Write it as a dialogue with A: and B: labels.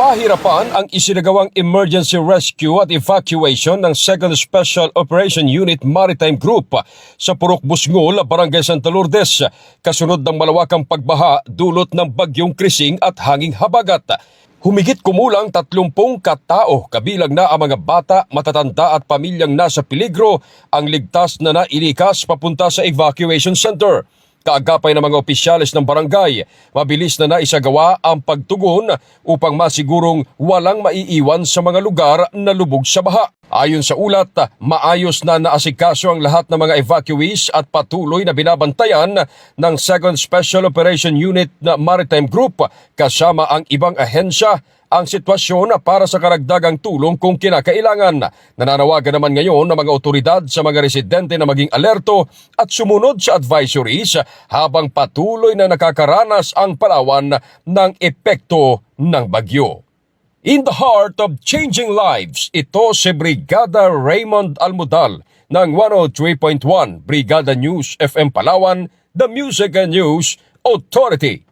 A: Kahirapan ang isinagawang emergency rescue at evacuation ng 2nd Special Operation Unit Maritime Group sa Purok Busngol, Barangay Santa Lourdes, kasunod ng malawakang pagbaha dulot ng bagyong krising at hanging habagat. Humigit kumulang 30 katao, kabilang na ang mga bata, matatanda at pamilyang nasa peligro, ang ligtas na nailikas papunta sa evacuation center. Kaagapay ng mga opisyalis ng barangay, mabilis na naisagawa ang pagtugon upang masigurong walang maiiwan sa mga lugar na lubog sa baha. Ayon sa ulat, maayos na naasikaso ang lahat ng mga evacuees at patuloy na binabantayan ng 2nd Special Operation Unit na Maritime Group kasama ang ibang ahensya ang sitwasyon para sa karagdagang tulong kung kinakailangan. Nananawagan naman ngayon ng mga otoridad sa mga residente na maging alerto at sumunod sa advisories habang patuloy na nakakaranas ang Palawan ng epekto ng bagyo. In the heart of changing lives, ito si Brigada Raymond Almudal ng 103.1 Brigada News FM Palawan, The Music and News Authority.